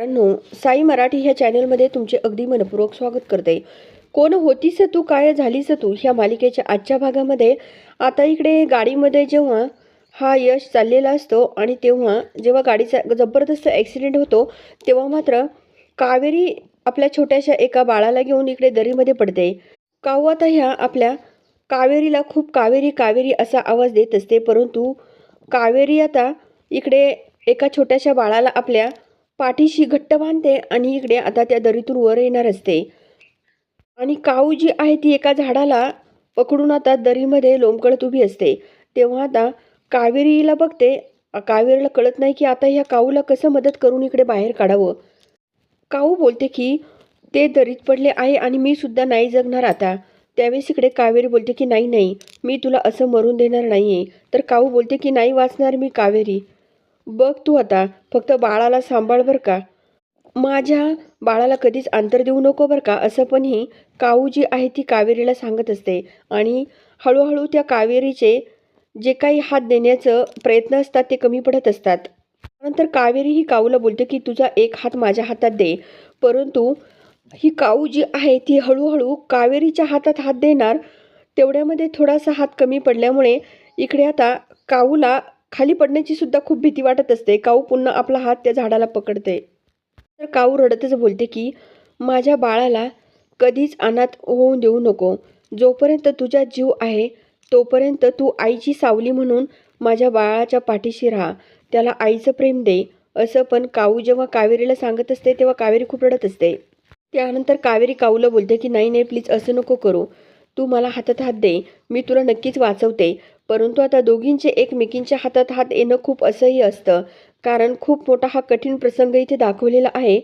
मित्रांनो साई मराठी ह्या चॅनलमध्ये तुमचे अगदी मनपूर्वक स्वागत करते. कोण होतीस तू काय झालीस तू ह्या मालिकेच्या आजच्या भागामध्ये? आता इकडे गाडीमध्ये जेव्हा हा यश चाललेला असतो आणि तेव्हा जेव्हा गाडीचा जबरदस्त ॲक्सिडेंट होतो तेव्हा मात्र कावेरी आपल्या छोट्याशा एका बाळाला घेऊन इकडे दरीमध्ये पडते. काऊ आता ह्या आपल्या कावेरीला खूप कावेरी कावेरी असा आवाज देत असते परंतु कावेरी आता इकडे एका छोट्याशा बाळाला आपल्या पाठीशी घट्ट बांधते आणि इकडे आता त्या दरीतून वर येणार असते. आणि काऊ जी आहे ती एका झाडाला पकडून आता दरीमध्ये लोंबकळत उभी असते. तेव्हा आता कावेरीला बघते. कावेरीला कळत नाही की आता ह्या काऊला कसं मदत करून इकडे बाहेर काढावं. काऊ बोलते की ते दरीत पडले आहे आणि मी सुद्धा नाही जगणार आता. त्यावेळेस इकडे कावेरी बोलते की नाही नाही मी तुला असं मरून देणार नाही आहे तर काऊ बोलते की नाही वाचणार मी कावेरी. बघ तू आता फक्त बाळाला सांभाळ बरं का. माझ्या बाळाला कधीच अंतर देऊ नको बरं का असं पण ही काऊ जी आहे ती कावेरीला सांगत असते. आणि हळूहळू त्या कावेरीचे जे काही हात देण्याचं प्रयत्न असतात ते कमी पडत असतात. नंतर कावेरी ही काऊला बोलते की तुझा एक हात माझ्या हातात दे. परंतु ही काऊ जी आहे ती हळूहळू कावेरीच्या हातात हात देणार तेवढ्यामध्ये थोडासा हात कमी पडल्यामुळे इकडे आता काऊला खाली पडण्याची सुद्धा खूप भीती वाटत असते. काऊ पुन्हा आपला हात त्या झाडाला पकडते तर काऊ रडतच बोलते की माझ्या बाळाला कधीच अनाथ होऊन देऊ नको. जोपर्यंत तुझा जीव आहे तोपर्यंत तू आईची सावली म्हणून माझ्या बाळाच्या पाठीशी राहा. त्याला आईचं प्रेम दे. असं पण काऊ जेव्हा कावेरीला सांगत असते तेव्हा कावेरी खूप रडत असते. त्यानंतर कावेरी काऊला बोलते की नाही नाही प्लीज असं नको करू. तू मला हातात हात दे. मी तुला नक्कीच वाचवते. परंतु आता दोघींचे एकमेकींच्या हातात हात येणं खूप असंही असतं. कारण खूप मोठा हा कठीण प्रसंग इथे दाखवलेला आहे.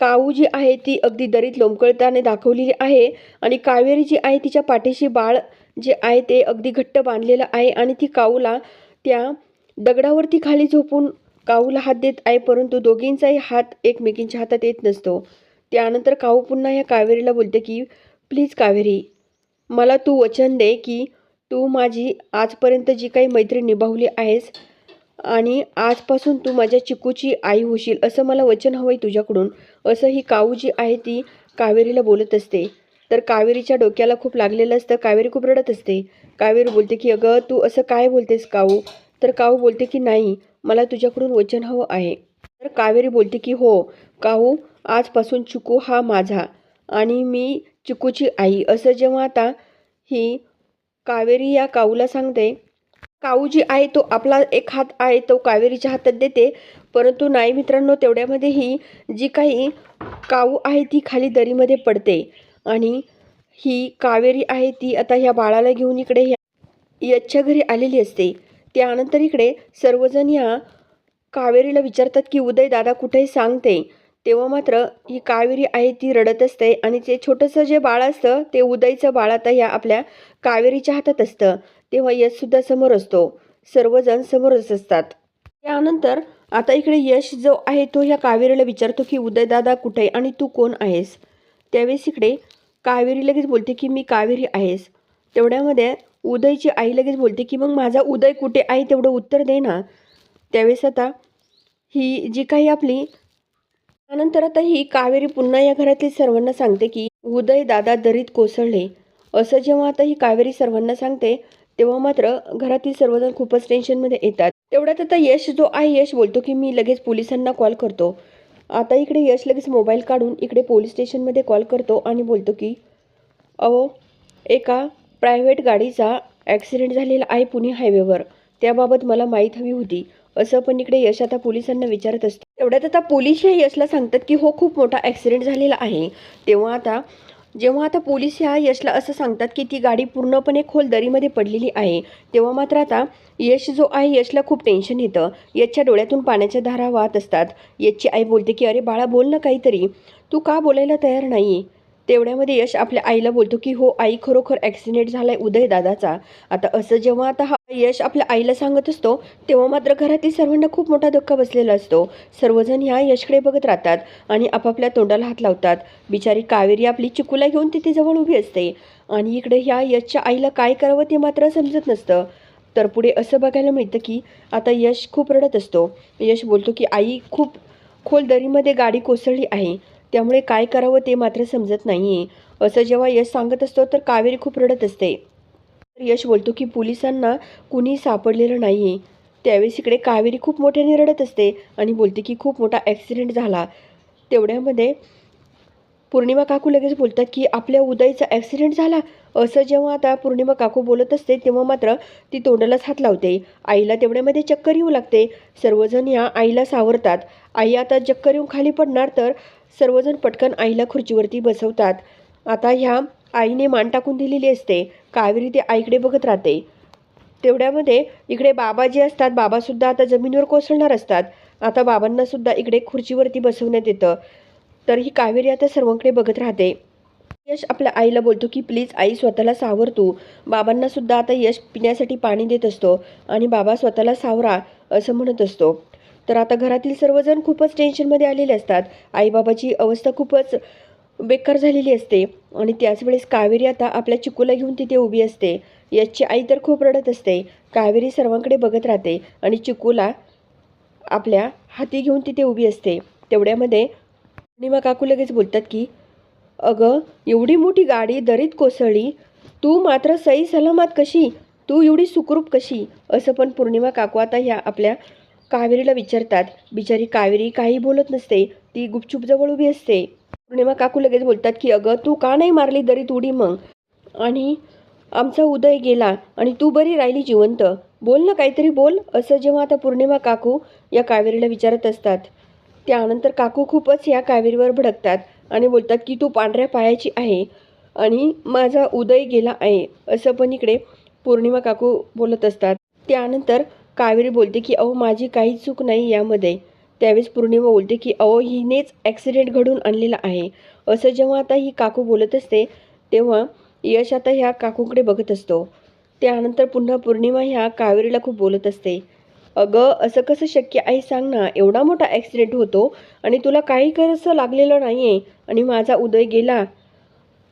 काऊ जी आहे ती अगदी दरीत लोंबकळताने दाखवलेली आहे आणि कावेरी जी आहे तिच्या पाठीशी बाळ जे आहे ते अगदी घट्ट बांधलेलं आहे आणि ती काऊला त्या दगडावरती खाली झोपून काऊला हात देत आहे परंतु दोघींचाही हात एकमेकींच्या हातात येत नसतो. त्यानंतर काऊ पुन्हा या कावेरीला बोलते की प्लीज कावेरी मला तू वचन दे की तू माझी आजपर्यंत जी काही मैत्री निभावली आहेस आणि आजपासून तू माझ्या चिकूची आई होशील असं मला वचन हवं आहे तुझ्याकडून. असं ही काऊ जी आहे ती कावेरीला बोलत असते. तर कावेरीच्या डोक्याला खूप लागलेलं असतं कावेरी खूप रडत असते. कावेरी बोलते की अगं तू असं काय बोलतेस काऊ तर काऊ बोलते की नाही मला तुझ्याकडून वचन हवं आहे. तर कावेरी बोलते की हो काऊ आजपासून चिकू हा माझा आणि मी चिकूची आई. असं जेव्हा आता ही कावेरी या काऊला सांगते काऊ जी आहे तो आपला एक हात आहे तो कावेरीच्या हातात देते. परंतु नाही मित्रांनो तेवढ्यामध्ये ही जी काही काऊ आहे ती खाली दरीमध्ये पडते. आणि ही कावेरी आहे ती आता ह्या बाळाला घेऊन इकडे याच्या घरी आलेली असते. त्यानंतर इकडे सर्वजण ह्या कावेरीला विचारतात की उदय दादा कुठे सांगते. तेव्हा मात्र ही कावेरी आहे ती रडत असते आणि ते छोटंसं जे बाळ असतं ते उदयचं बाळ आता ह्या आपल्या कावेरीच्या हातात असतं. तेव्हा यशसुद्धा समोर असतो. सर्वजण समोरच असतात. त्यानंतर आता इकडे यश जो आहे तो ह्या कावेरीला विचारतो की उदयदादा कुठे आहे आणि तू कोण आहेस? त्यावेळेस इकडे कावेरी लगेच बोलते की मी कावेरी आहेस. तेवढ्यामध्ये उदयची आई लगेच बोलते की मग माझा उदय कुठे आहे तेवढं उत्तर दे ना. त्यावेळेस आता ही जी काही आपली त्यानंतर आता ही कावेरी पुन्हा या घरातील सर्वांना सांगते की उदय दादा दरीत कोसळले. असं जेव्हा आता ही कावेरी सर्वांना सांगते तेव्हा मात्र घरातील सर्वजण खूपच टेन्शनमध्ये येतात. तेवढ्यात आता यश जो आहे यश बोलतो की मी लगेच पोलिसांना कॉल करतो. आता इकडे यश लगेच मोबाईल काढून इकडे पोलीस स्टेशनमध्ये कॉल करतो आणि बोलतो की अहो एका प्रायव्हेट गाडीचा ॲक्सिडेंट झालेला आहे पुणे हायवेवर त्याबाबत मला माहीत हवी होती. असं पण इकडे यश आता पोलिसांना विचारत असतो. तेवढ्यात आता पोलीस या यशला सांगतात की हो खूप मोठा ॲक्सिडेंट झालेला आहे. तेव्हा आता जेव्हा आता पोलीस ह्या यशला असं सांगतात की ती गाडी पूर्णपणे खोल दरीमध्ये पडलेली आहे तेव्हा मात्र आता यश जो आहे यशला खूप टेन्शन येतं. यशच्या डोळ्यातून पाण्याच्या धारा वाहत असतात. यशची आई बोलते की अरे बाळा बोल ना काहीतरी. तू का बोलायला तयार नाही? तेवढ्यामध्ये यश आपल्या आईला बोलतो की हो आई खरोखर ॲक्सिडेंट झाला आहे उदय दादाचा आता असं जेव्हा आता हा यश आपल्या आईला सांगत असतो तेव्हा मात्र घरातील सर्वांना खूप मोठा धक्का बसलेला असतो. सर्वजण ह्या यशकडे बघत राहतात आणि आपापल्या तोंडाला हात लावतात. बिचारी कावेरी आपली चिकूला घेऊन तिथे जवळ उभी असते. आणि इकडे ह्या यशच्या आईला काय करावं ते मात्र समजत नसतं. तर पुढे असं बघायला मिळतं की आता यश खूप रडत असतो. यश बोलतो की आई खूप खोल दरीमध्ये गाडी कोसळली आहे. त्यामुळे काय करावं ते मात्र समजत नाही आहे असं जेव्हा यश सांगत असतो तर कावेरी खूप रडत असते. तर यश बोलतो की पोलिसांना कुणी सापडलेलं नाही त्यावेळेस इकडे कावेरी खूप मोठ्याने रडत असते आणि बोलते की खूप मोठा ॲक्सिडेंट झाला. तेवढ्यामध्ये पौर्णिमा काकू लगेच बोलतात की आपल्या उदयचा ॲक्सिडेंट झाला. असं जेव्हा आता पौर्णिमा काकू बोलत असते तेव्हा मात्र ती तोंडालाच हात लावते. आईला तेवढ्यामध्ये चक्कर येऊ लागते. सर्वजण या आईला सावरतात. आई आता चक्कर येऊन खाली पडणार तर सर्वजण पटकन आईला खुर्चीवरती बसवतात. आता ह्या आईने मान टाकून दिलेली असते. कावेरी ते आईकडे बघत राहते. तेवढ्यामध्ये इकडे बाबा जे असतात बाबासुद्धा आता जमिनीवर कोसळणार असतात. आता बाबांनासुद्धा इकडे खुर्चीवरती बसवण्यात येतं. तर ही कावेरी आता सर्वांकडे बघत राहते. यश आपल्या आईला बोलतो की प्लीज आई स्वतःला सावर तू. बाबांनासुद्धा आता यश पिण्यासाठी पाणी देत असतो आणि बाबा स्वतःला सावरा असं म्हणत असतो. तर आता घरातील सर्वजण खूपच टेन्शनमध्ये आलेले असतात. आईबाबाची अवस्था खूपच बेकार झालेली असते. आणि त्याच वेळेस कावेरी आता आपल्या चिकूला घेऊन तिथे उभी असते. याची आई तर खूप रडत असते. कावेरी सर्वांकडे बघत राहते आणि चिकूला आपल्या हाती घेऊन तिथे उभी असते. तेवढ्यामध्ये पौर्णिमा काकू लगेच बोलतात की अगं एवढी मोठी गाडी दरीत कोसळली. तू मात्र सई सलामत कशी? तू एवढी सुखरूप कशी? असं पण पौर्णिमा काकू आता ह्या आपल्या कावेरीला विचारतात बिचारी कावेरी काही बोलत नसते ती गुपचूप जवळ उभी असते. पौर्णिमा काकू लगेच बोलतात की अगं तू का नाही मारली दरीत उडी मग? आणि आमचा उदय गेला आणि तू बरी राहिली जिवंत. बोल ना काहीतरी बोल असं जेव्हा आता पौर्णिमा काकू या कावेरीला विचारत असतात. त्यानंतर काकू खूपच या कावेरीवर भडकतात आणि बोलतात की तू पांढऱ्या पायाची आहे आणि माझा उदय गेला आहे असं पण इकडे पौर्णिमा काकू बोलत असतात. त्यानंतर कावेरी बोलते की अहो माझी काही चूक नाही यामध्ये. त्यावेळेस पौर्णिमा बोलते की अहो हिनेच ॲक्सिडेंट घडून आणलेला आहे. असं जेव्हा आता ही काकू बोलत असते तेव्हा यश आता ह्या काकूकडे बघत असतो. त्यानंतर पुन्हा पौर्णिमा ह्या कावेरीला खूप बोलत असते. अगं असं कसं शक्य आहे सांग ना. एवढा मोठा ॲक्सिडेंट होतो आणि तुला काही कसं लागलेलं नाही आहे आणि माझा उदय गेला.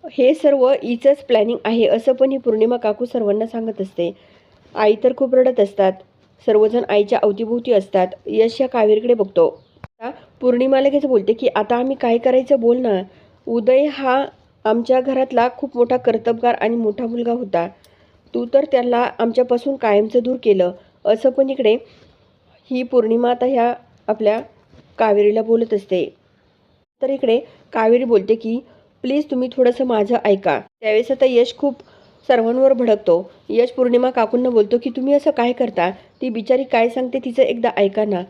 हे सर्व हिचंच प्लॅनिंग आहे असं पण ही पौर्णिमा काकू सर्वांना सांगत असते. आई तर खूप रडत असतात. सर्वजण आईच्या अवतीभोवती असतात. यश या कावेरीकडे बघतो. आता पौर्णिमा लगेच बोलते की आता आम्ही काय करायचं बोल ना? उदय हा आमच्या घरातला खूप मोठा कर्तबगार आणि मोठा मुलगा होता. तू तर त्याला आमच्यापासून कायमचं दूर केलं. असं पण इकडे ही पौर्णिमा आता ह्या आपल्या कावेरीला बोलत असते. तर इकडे कावेरी बोलते की प्लीज तुम्ही थोडंसं माझं ऐका. त्यावेळेस आता यश खूप सर्वांवर भडकतो. यश पौर्णिमा काकूंना बोलतो की तुम्ही असं काय करता? ती बिचारी काय सांगते तिचं एकदा ऐका ना.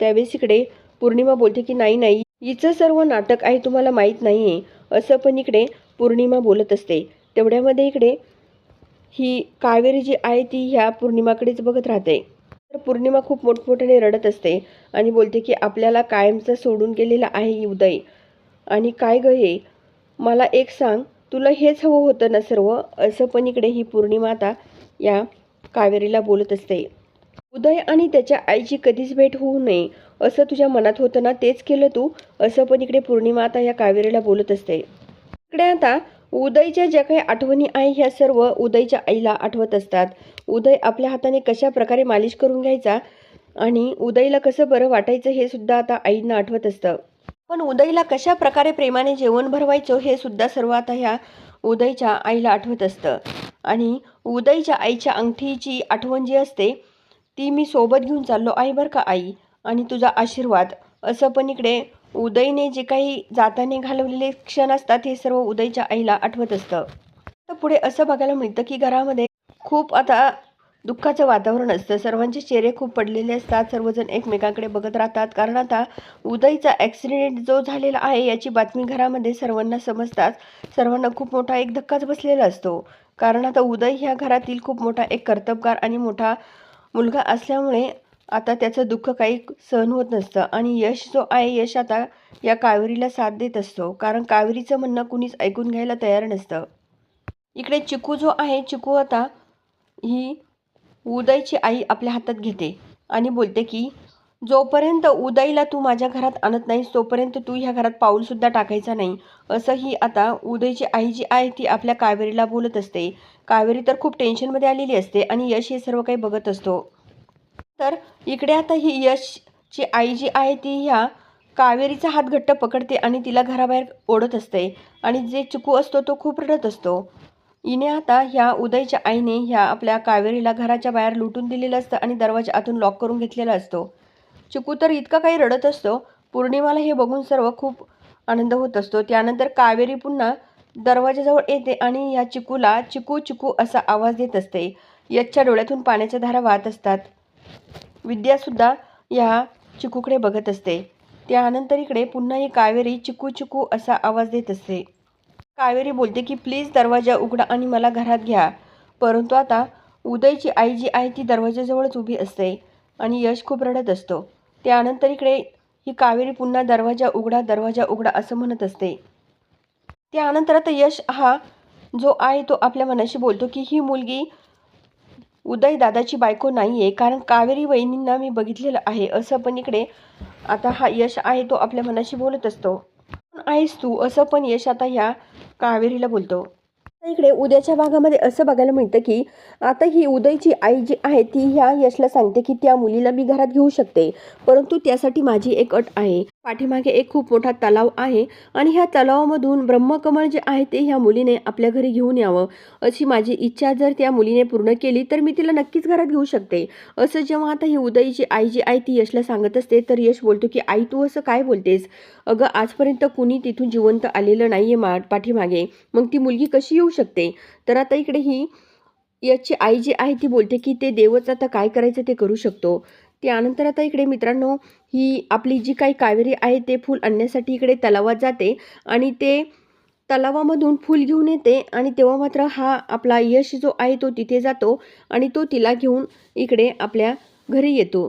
त्यावेळेस इकडे पौर्णिमा बोलते की नाही नाही हिचं सर्व नाटक आहे तुम्हाला माहीत नाही आहे असं पण इकडे पौर्णिमा बोलत असते. तेवढ्यामध्ये इकडे ही कावेरी जी आहे ती ह्या पौर्णिमाकडेच बघत राहते. तर पौर्णिमा खूप मोठमोठ्याने रडत असते आणि बोलते की आपल्याला कायमचं सोडून गेलेलं आहे उदय. आणि काय ग हे? मला एक सांग तुला हेच हवं होतं ना सर्व? असं पण इकडे ही पौर्णिमाता या कावेरीला बोलत असते. उदय आणि त्याच्या आईची कधीच भेट होऊ नये असं तुझ्या मनात होतं ना? तेच केलं तू? असं पण इकडे पौर्णिमा आता या कावेरीला बोलत असते. इकडे आता उदयच्या ज्या काही आठवणी आहे ह्या सर्व उदयच्या आईला आठवत असतात. उदय आपल्या हाताने कशा प्रकारे मालिश करून घ्यायचा आणि उदयला कसं बरं वाटायचं हे सुद्धा आता आईंना आठवत असतं. पण उदयला कशा प्रकारे प्रेमाने जेवण भरवायचं हे सुद्धा सर्व आता ह्या उदयच्या आईला आठवत असतं. आणि उदयच्या आईच्या अंगठीची आठवण जी असते ती मी सोबत घेऊन चाललो आई बरं का आई? आणि तुझा आशीर्वाद. असं पण इकडे उदयने जे काही जाताने घालवलेले क्षण असतात हे सर्व उदयच्या आईला आठवत असतं. तर पुढे असं बघायला मिळतं की घरामध्ये खूप आता दुःखाचं वातावरण असतं. सर्वांचे चेहरे खूप पडलेले असतात. सर्वजण एकमेकांकडे बघत राहतात. कारण आता उदयचा ॲक्सिडेंट जो झालेला आहे याची बातमी घरामध्ये सर्वांना समजतात. सर्वांना खूप मोठा एक धक्काच बसलेला असतो. कारण आता उदय ह्या घरातील खूप मोठा एक कर्तबगार आणि मोठा मुलगा असल्यामुळे आता त्याचं दुःख काही सहन होत नसतं. आणि यश जो आहे यश आता या कावेरीला साथ देत असतो. कारण कावेरीचं म्हणणं कुणीच ऐकून घ्यायला तयार नसतं. इकडे चिकू जो आहे चिकू आता ही उदयची आई आपल्या हातात घेते आणि बोलते की जोपर्यंत उदयला तू माझ्या घरात आणत नाहीस तोपर्यंत तू ह्या घरात पाऊलसुद्धा टाकायचा नाही. असं ही आता उदयची आई जी आहे ती आपल्या कावेरीला बोलत असते. कावेरी तर खूप टेन्शनमध्ये आलेली असते आणि यश हे सर्व काही बघत असतो. तर इकडे आता ही यशची आई जी आहे ती ह्या कावेरीचा हात घट्ट पकडते आणि तिला घराबाहेर ओढत असते आणि जे चिकू असतो तो खूप रडत असतो. इने आता ह्या उदयच्या आईने ह्या आपल्या कावेरीला घराच्या बाहेर लुटून दिलेलं असतं आणि दरवाजा आतून लॉक करून घेतलेला असतो. चिकू तर इतका काही रडत असतो. पौर्णिमाला हे बघून सर्व खूप आनंद होत असतो. त्यानंतर कावेरी पुन्हा दरवाजाजवळ येते आणि या चिकूला चिकू चिकू असा आवाज देत असते. यशच्या डोळ्यातून पाण्याच्या धारा वाहत असतात. विद्यासुद्धा या चिकूकडे बघत असते. त्यानंतर इकडे पुन्हा ही कावेरी चिकू चिकू असा आवाज देत असते. कावेरी बोलते की प्लीज दरवाजा उघडा आणि मला घरात घ्या. परंतु आता उदयची आई जी आहे ती दरवाजाजवळच उभी असते आणि यश खूप रडत असतो. त्यानंतर इकडे ही कावेरी पुन्हा दरवाजा उघडा दरवाजा उघडा असं म्हणत असते. त्यानंतर आता यश हा जो आहे तो आपल्या मनाशी बोलतो की ही मुलगी उदय दादाची बायको नाही आहे कारण कावेरी वहिनींना मी बघितलेलं आहे असं पण इकडे आता हा यश आहे तो आपल्या मनाशी बोलत असतो. आहेस तू असं पण यश आता ह्या कावेरीला बोलतो. इकडे उद्याच्या भागामध्ये असं बघायला मिळतं की आता ही उदयची आई जी आहे ती ह्या यशला सांगते की त्या मुलीला मी घरात घेऊ शकते. परंतु त्यासाठी माझी एक अट आहे. पाठीमागे एक खूप मोठा तलाव आहे आणि ह्या तलावामधून ब्रह्मकमळ जे आहे ते ह्या मुलीने आपल्या घरी घेऊन यावं. अशी माझी इच्छा जर त्या मुलीने पूर्ण केली तर मी तिला नक्कीच घरात घेऊ शकते. असं जेव्हा आता ही उदयची आई जी आहे ती यशला सांगत असते तर यश बोलतो की आई तू असं काय बोलतेस? अगं आजपर्यंत कुणी तिथून जिवंत आलेलं नाही आहे मा पाठीमागे. मग ती मुलगी कशी येऊ शकते? तर आता इकडे ही याची आई जी आहे ती बोलते की ते देवच आता काय करायचं ते करू शकतो. त्यानंतर आता इकडे मित्रांनो ही आपली जी काही कावेरी आहे ते फूल आणण्यासाठी इकडे तलावात जाते आणि ते तलावामधून फूल घेऊन येते आणि तेव्हा मात्र हा आपला यश जो आहे तो तिथे जातो आणि तो तिला घेऊन इकडे आपल्या घरी येतो.